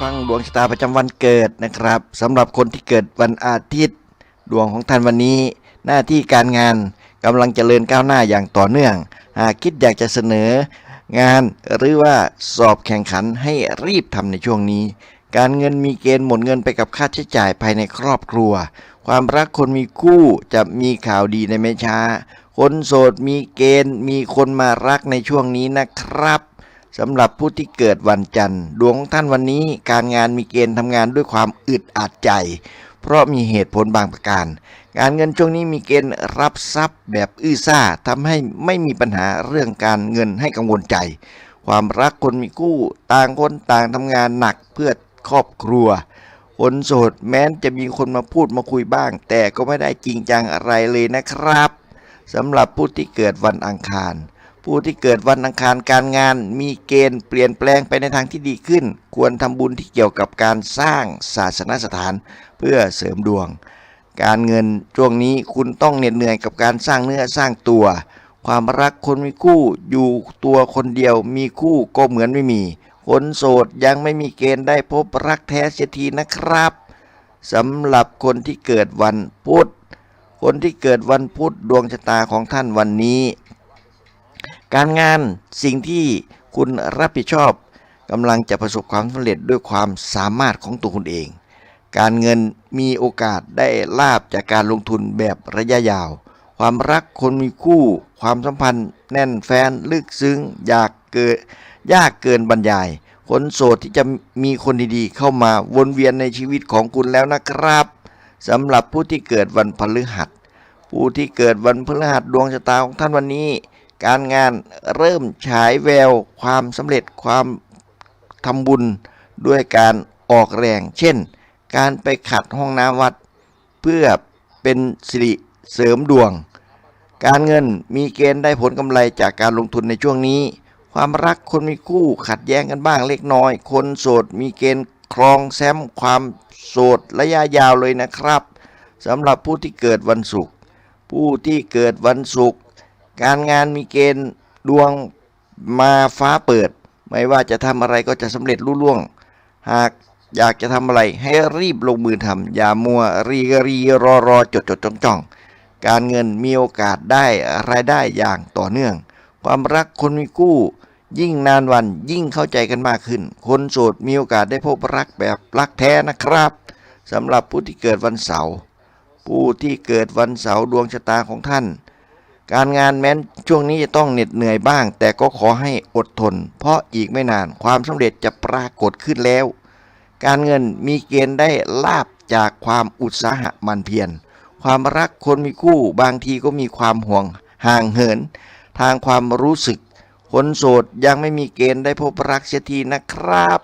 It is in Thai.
ฟังดวงชะตาประจำวันเกิดนะครับสำหรับคนที่เกิดวันอาทิตย์ ดวงของท่านวันนี้ หน้าที่การงานกำลังเจริญก้าวหน้าอย่างต่อเนื่อง หากคิดอยากจะเสนองานหรือว่าสอบแข่งขันให้รีบทำในช่วงนี้ การเงินมีเกณฑ์หมดเงินไปกับค่าใช้จ่ายภายในครอบครัว ความรักคนมีคู่จะมีข่าวดีในไม่ช้า คนโสดมีเกณฑ์มีคนมารักในช่วงนี้นะครับ สำหรับผู้ที่เกิดวันจันทร์ ดวงของท่านวันนี้การงานมีเกณฑ์ทำงานด้วยความอึดอัดใจ เพราะมีเหตุผลบางประการ การเงินช่วงนี้มีเกณฑ์รับทรัพย์แบบอื้อซ่าทำให้ไม่มีปัญหาเรื่องการเงินให้กังวลใจ ความรักคนมีคู่ต่างคนต่างทำงานหนักเพื่อครอบครัวคนโสดแม้นจะมีคนมาพูดมาคุยบ้าง แต่ก็ไม่ได้จริงจังอะไรเลยนะครับสำหรับผู้ที่เกิดวันอังคาร ผู้ที่เกิดวันอังคารการงาน มีเกณฑ์เปลี่ยนแปลงไปในทางที่ดีขึ้น ควรทำบุญที่เกี่ยวกับการสร้างศาสนสถานเพื่อเสริมดวง การเงินช่วงนี้คุณต้องเหน็ดเหนื่อยกับการสร้างเนื้อสร้างตัว ความรักคนมีคู่อยู่ตัวคนเดียวมีคู่ก็เหมือนไม่มี คนโสดยังไม่มีเกณฑ์ได้พบรักแท้เสียทีนะครับสำหรับคนที่เกิดวันพุธคนที่เกิดวันพุธดวงชะตาของท่านวันนี้ การงานสิ่งที่คุณรับผิดชอบกำลังจะประสบความสำเร็จด้วยความสามารถของตัวคุณเอง การเงินมีโอกาสได้ลาบจากการลงทุนแบบระยะยาว ความรักคนมีคู่ ความสัมพันธ์ แน่นแฟนลึกซึ้งอยากเกิดยากเกินบรรยาย คนโสดที่จะมีคนดีๆ เข้ามาวนเวียนในชีวิตของคุณแล้วนะครับสำหรับผู้ที่เกิดวันพฤหัส ผู้ที่เกิดวันพฤหัสดวงชะตาของท่านวันนี้ การงานเริ่มฉายแววความสำเร็จความทำบุญด้วยการออกแรง เช่น การไปขัดห้องน้ำวัด เพื่อเป็นสิริเสริมดวง การเงินมีเกณฑ์ได้ผลกำไรจากการลงทุนในช่วงนี้ ความรักคนมีคู่ขัดแย้งกันบ้างเล็กน้อย คนโสดมีเกณฑ์ครองแซมความโสดระยะยาวเลยนะครับสำหรับผู้ที่เกิดวันศุกร์ผู้ที่เกิดวันศุกร์ การงานมีเกณฑ์ดวงมาฟ้าเปิด ไม่ว่าจะทำอะไรก็จะสำเร็จรุ่ล่วง หากอยากจะทำอะไรให้รีบลงมือทำอย่ามัวรีรีรอรอจดจดจ้องจ้องการเงินมีโอกาสได้รายได้อย่างต่อเนื่อง ความรักคนมีคู่ ยิ่งนานวันยิ่งเข้าใจกันมากขึ้น คนโสดมีโอกาสได้พบรักแบบรักแท้นะครับสำหรับผู้ที่เกิดวันเสาร์ผู้ที่เกิดวันเสาร์ดวงชะตาของท่าน การงานแม้นช่วงนี้จะต้องเหน็ดเหนื่อยบ้าง แต่ก็ขอให้อดทน เพราะอีกไม่นานความสำเร็จจะปรากฏขึ้นแล้ว การเงินมีเกณฑ์ได้ลาบจากความอุตสาหะมันเพียรความรักคนมีคู่บางทีก็มีความห่วงห่างเหิน ทางความรู้สึกคนโสดยังไม่มีเกณฑ์ได้พบรักเสียทีนะครับ